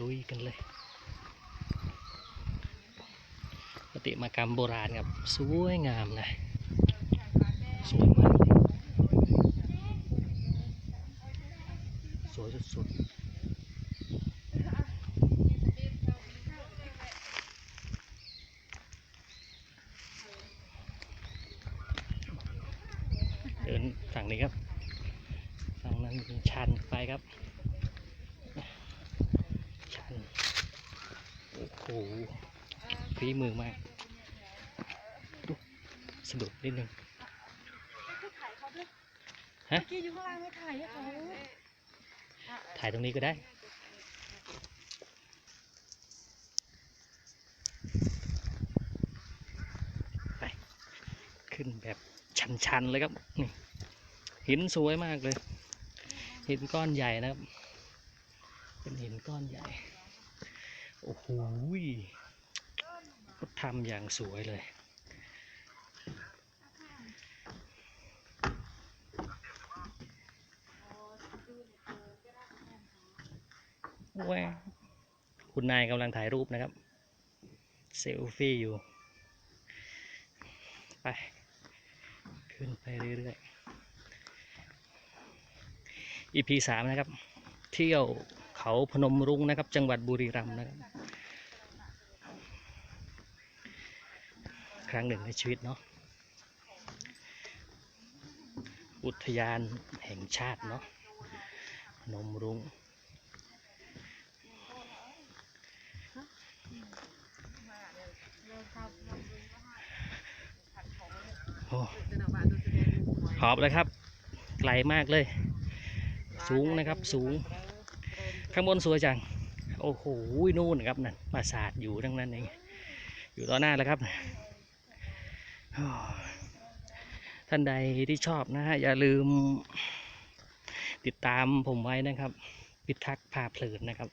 ลุยกันเลยปฏิมากรรมโบราณครับ สวยงามนะสวยมากเลยสวยสุดๆเดินฝั่งนี้ครับ ฝั่งนั้นชันไปครับ โอ้โหฝีมือมากดูสะดุดนิดนึงฮะกี้อยู่ข้างล่างไม่ถ่ายให้เขาถ่ายตรงนี้ก็ได้ ไป ขึ้นแบบชันๆเลยครับ นี่ หินสวยมากเลย หินก้อนใหญ่นะครับ เป็นหินก้อนใหญ่ โอ้โหก็ทำอย่างสวยเลยแหวคุณนายกำลังถ่ายรูปนะครับ เซลฟี่อยู่ ไป ขึ้นไปเรื่อยๆ EP สามนะครับ เที่ยวเขาพนมรุ้งนะครับ จังหวัดบุรีรัมย์นะครับ รั้งหนึ่งในชีวิตเนาะอุทยานแห่งชาติเนาะนมรุ้งโอ้หอบเลยครับ ไกลมากเลย สูงนะครับสูง ข้างบนสวยจัง โอ้โหนู่นนะครับนั่นปราสาทอยู่ทั้งนั้นเองอยู่ต่อหน้าแล้วครับ ท่านใดที่ชอบนะฮะ อย่าลืมติดตามผมไว้นะครับ พิทักษ์พาเพลินนะครับ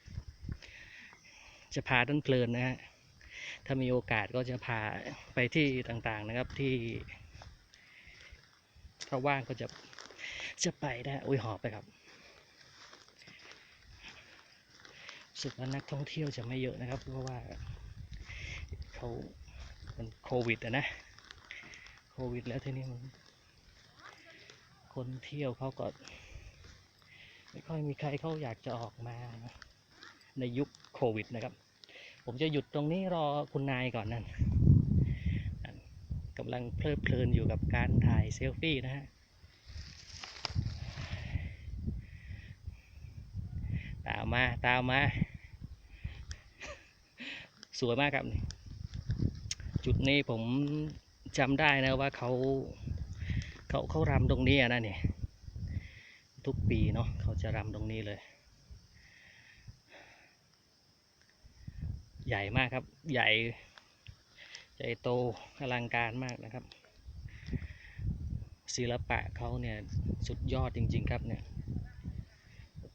จะพาท่านเพลินนะฮะ ถ้ามีโอกาสก็จะพาไปที่ต่างๆนะครับที่ถ้าว่างก็จะจะไปได้อุ้ยหอบไปครับสึกว่านักท่องเที่ยวจะไม่เยอะนะครับ เพราะว่าเขามันโควิดอะนะ โควิดแล้วทีนี้มัน คนเที่ยวเขาก็ไม่ค่อยมีใครเขาอยากจะออกมา ในยุคโควิดนะครับ ผมจะหยุดตรงนี้รอคุณนายก่อนนั่นกำลังเพลิดเพลินอยู่กับการถ่ายเซลฟี่นะฮะตามมาตามมา สวยมากครับ จุดนี้ผม จำได้นะว่าเขาเขาเขารำตรงนี้นะเนี่ยทุกปีเนาะเขาจะรำตรงนี้เลย ใหญ่มากครับ ใหญ่ใหญ่โตอลังการมากนะครับ ศิลปะเขาเนี่ยสุดยอดจริง ๆ ครับเนี่ย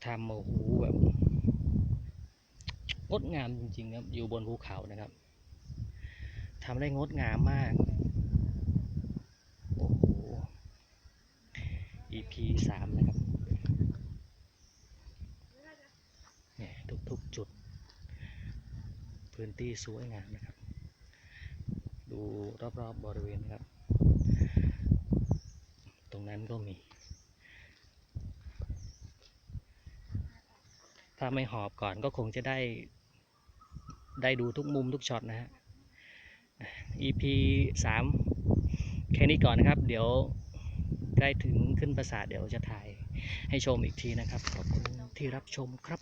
ทำโอ้โหแบบงดงามจริงๆครับอยู่บนภูเขานะครับทำได้งดงามมาก โอ้โห EP สามนะครับเนี่ย ทุกๆจุด พื้นที่สวยงามนะครับ ดูรอบๆบบริเวณนะครับ ตรงนั้นก็มี ถ้าไม่หอบก่อนก็คงจะได้ ได้ดูทุกมุมทุกช็อตนะฮะ EP สามแค่นี้ก่อนนะครับ เดี๋ยวใกล้ถึงขึ้นปราสาทเดี๋ยวจะถ่าย ให้ชมอีกทีนะครับ ขอบคุณที่รับชมครับ